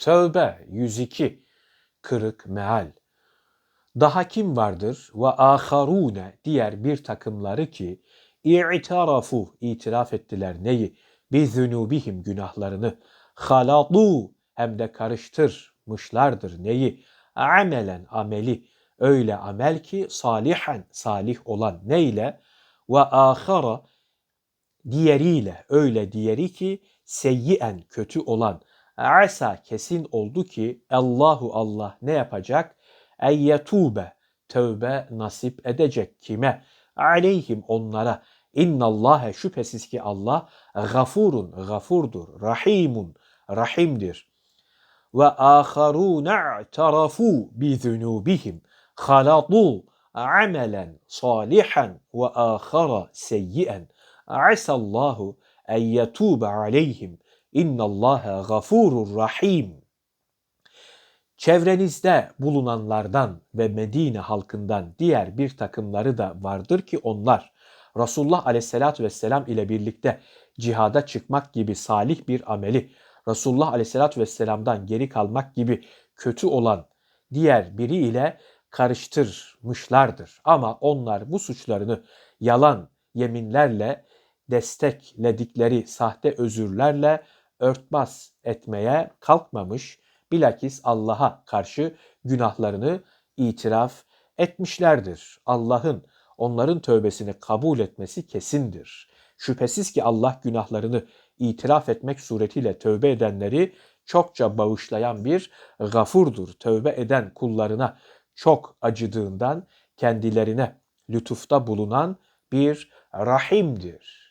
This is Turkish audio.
Tövbe 102 kırık meal. Daha kim vardır? Ve aharune diğer bir takımları ki i'tarafu itiraf ettiler neyi? Bi zunubihim günahlarını. Halatu hem de karıştırmışlardır neyi? Amelen ameli. Öyle amel ki salihen salih olan neyle? Ve ahara diğeriyle öyle diğeri ki seyyiyen kötü olan asa kesin oldu ki Allahu Allah ne yapacak? Eyyetube tövbe nasip edecek kime? Aleyhim onlara. İnnallâhe şüphesiz ki Allah gafurun gafurdur, rahimun rahimdir. Ve âharûne i'tarafu bi zunubihim halatu amelen salihan ve âhara seyyi'en. Asallahu en yetûbe aleyhim. İnnallâhe gafurur rahim. Çevrenizde bulunanlardan ve Medine halkından diğer bir takımları da vardır ki onlar Resulullah aleyhissalatü vesselam ile birlikte cihada çıkmak gibi salih bir ameli, Resulullah aleyhissalatü vesselamdan geri kalmak gibi kötü olan diğer biri ile karıştırmışlardır. Ama onlar bu suçlarını yalan yeminlerle destekledikleri sahte özürlerle örtbas etmeye kalkmamış, bilakis Allah'a karşı günahlarını itiraf etmişlerdir. Allah'ın onların tövbesini kabul etmesi kesindir. Şüphesiz ki Allah günahlarını itiraf etmek suretiyle tövbe edenleri çokça bağışlayan bir gafurdur. Tövbe eden kullarına çok acıdığından kendilerine lütufta bulunan bir rahimdir.